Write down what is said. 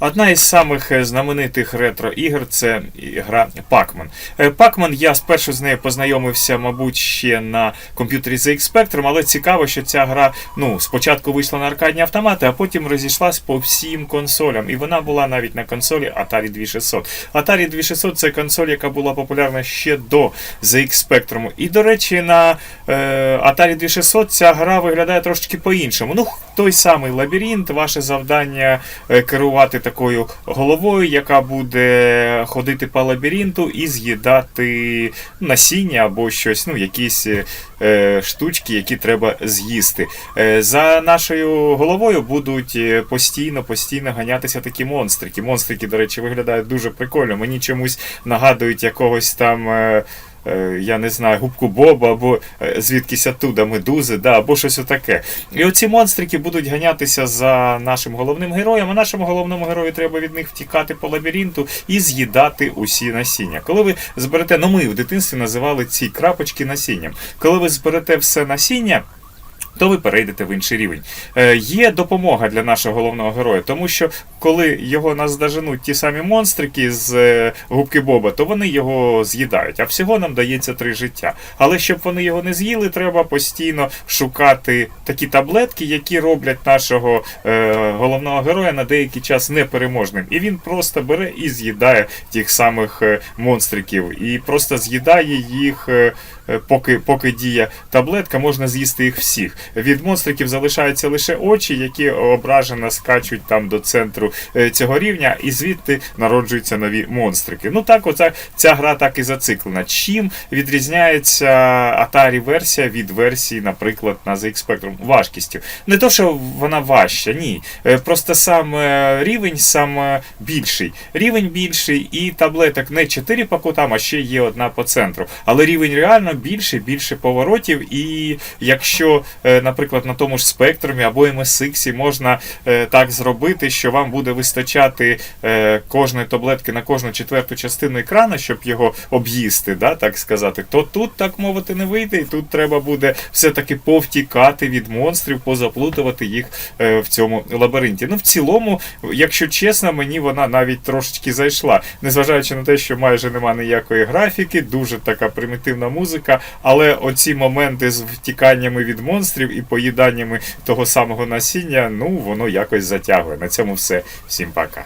Одна із самих е, знаменитих ретро-ігр це гра. Е, Pac-Man я спершу з нею познайомився, мабуть, ще на комп'ютері ZX Spectrum, але цікаво, що ця гра ну, спочатку вийшла на аркадні автомати, а потім розійшлась по всім консолям. І вона була навіть на консолі Atari 2600. Atari 2600 це консоль, яка була популярна ще до ZX Spectrum. І, до речі, на е, Atari 2600 ця гра виглядає трошки по-іншому. Ну, той самий лабіринт, ваше завдання е, керувати такою головою, яка буде ходити по лабіринту і з'їдати насіння або щось, ну, якісь е, штучки, які треба з'їсти. Е, за нашою головою будуть е, постійно, постійно ганятися такі монстрики. Монстрики, до речі, виглядають дуже прикольно. Мені чомусь нагадують якогось там. Е, е, я не знаю, губку Боба, або е, звідкись оттуда медузи, да, або щось отаке. І оці монстрики будуть ганятися за нашим головним героєм, а нашому головному герою треба від них втікати по лабіринту і з'їдати усі насіння. Коли ви зберете, ну ми в дитинстві називали ці крапочки насінням. Коли ви зберете все насіння. То ви перейдете в інший рівень. Е, є допомога для нашого головного героя, тому що коли його наздоженуть ті самі монстрики з е, губки Боба, то вони його з'їдають. А всього нам дається три життя. Але щоб вони його не з'їли, треба постійно шукати такі таблетки, які роблять нашого е, головного героя на деякий час непереможним. І він просто бере і з'їдає тих самих е, монстриків, і просто з'їдає їх. Поки, поки діє таблетка, можна з'їсти їх всіх. Від монстриків залишаються лише очі, які ображено скачуть там до центру е, цього рівня, і звідти народжуються нові монстрики. Ну так, оця ця гра так і зациклена. Чим відрізняється Atari версія від версії, наприклад, на ZX Spectrum? Важкістю. Не то, що вона важча, ні. Е, Просто сам е, рівень сам більший. Рівень більший, і таблеток не 4 по кутам, а ще є одна по центру. Але рівень реально більше, більше поворотів. І якщо, наприклад, на тому ж спектрумі або MSX можна е, так зробити, що вам буде вистачати е, кожної таблетки на кожну четверту частину екрану, щоб його об'їсти, да, так сказати, то тут, так мовити, не вийде, і тут треба буде все-таки повтікати від монстрів, позаплутувати їх е, в цьому лабіринті. Ну, в цілому, якщо чесно, мені вона навіть трошечки зайшла. Незважаючи на те, що майже нема ніякої графіки, дуже така примітивна музика, але оці моменти з втіканнями від монстрів і поїданнями того самого насіння, ну воно якось затягує. На цьому все. Всім пока.